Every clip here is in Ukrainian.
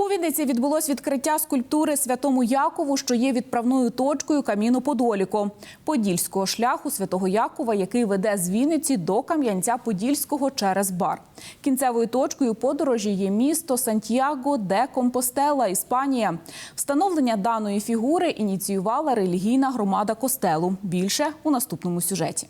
У Вінниці відбулось відкриття скульптури Святому Якову, що є відправною точкою каміну Подоліко, подільського шляху Святого Якова, який веде з Вінниці до Кам'янця-Подільського через бар. Кінцевою точкою подорожі є місто Сантьяго де Компостела, Іспанія. Встановлення даної фігури ініціювала релігійна громада костелу. Більше у наступному сюжеті.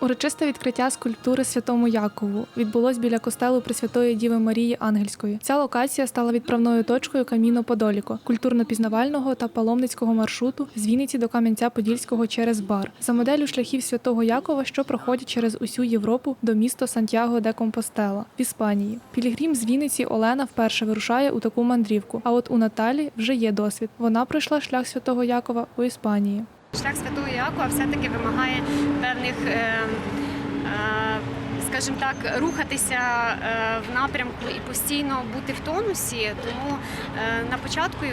Урочисте відкриття скульптури Святому Якову відбулось біля костелу Пресвятої Діви Марії Ангельської. Ця локація стала відправною точкою Каміно Подоліко, культурно-пізнавального та паломницького маршруту з Вінниці до Кам'янця-Подільського через бар. За моделлю шляхів Святого Якова, що проходять через усю Європу до міста Сантьяго де Компостела в Іспанії. Пілігрім з Вінниці Олена вперше вирушає у таку мандрівку. А от у Наталі вже є досвід. Вона пройшла шлях Святого Якова у Іспанії. Шлях Святого Якова все-таки вимагає певних, е, е, скажімо так, рухатися е, в напрямку і постійно бути в тонусі. Тому на початку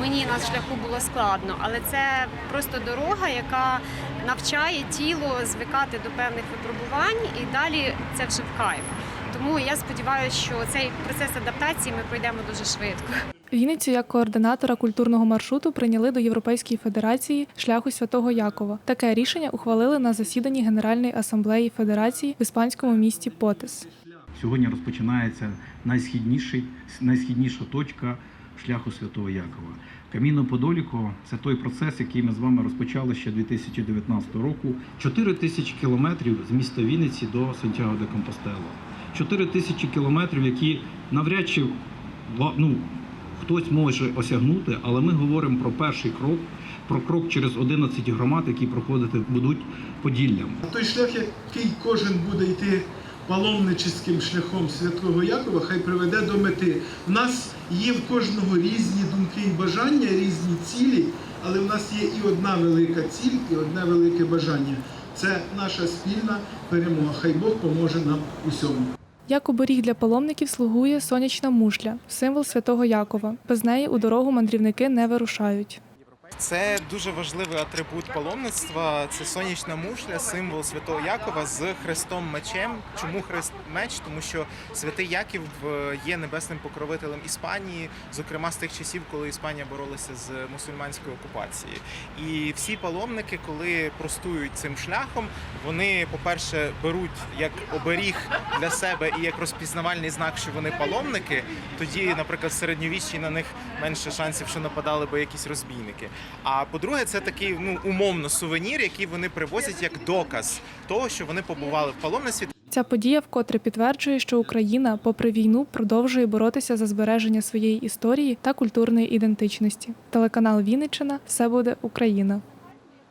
мені на шляху було складно, але це просто дорога, яка навчає тіло звикати до певних випробувань, і далі це вже в кайф. Тому я сподіваюся, що цей процес адаптації ми пройдемо дуже швидко. Вінницю як координатора культурного маршруту прийняли до Європейської федерації шляху Святого Якова. Таке рішення ухвалили на засіданні Генеральної асамблеї федерації в іспанському місті Потес. Сьогодні розпочинається найсхідніший, найсхідніша точка шляху Святого Якова. Каміно Подоліко це той процес, який ми з вами розпочали ще 2019 року. 4 тисячі кілометрів з міста Вінниці до Сантьяго де Компостела. 4 тисячі кілометрів, які навряд чи ну, хтось може осягнути, але ми говоримо про перший крок, про крок через 11 громад, які проходити будуть Поділлям. Той шлях, який кожен буде йти паломническим шляхом Святого Якова, хай приведе до мети. В нас є в кожного різні думки і бажання, різні цілі, але в нас є і одна велика ціль, і одне велике бажання. Це наша спільна перемога. Хай Бог поможе нам усьому. Як оберіг для паломників слугує сонячна мушля, символ Святого Якова. Без неї у дорогу мандрівники не вирушають. Це дуже важливий атрибут паломництва. Це сонячна мушля, символ святого Якова з хрестом мечем. Чому хрест меч? Тому що святий Яків е, є небесним покровителем Іспанії, зокрема з тих часів, коли Іспанія боролася з мусульманською окупацією. І всі паломники, коли простують цим шляхом, вони, по-перше, беруть як оберіг для себе і як розпізнавальний знак, що вони паломники. Тоді, наприклад, в на них менше шансів, що нападали би якісь розбійники. А по-друге, це такий ну умовно сувенір, який вони привозять як доказ того, що вони побували в паломництві. Ця подія вкотре підтверджує, що Україна, попри війну, продовжує боротися за збереження своєї історії та культурної ідентичності. Телеканал Вінниччина все буде Україна.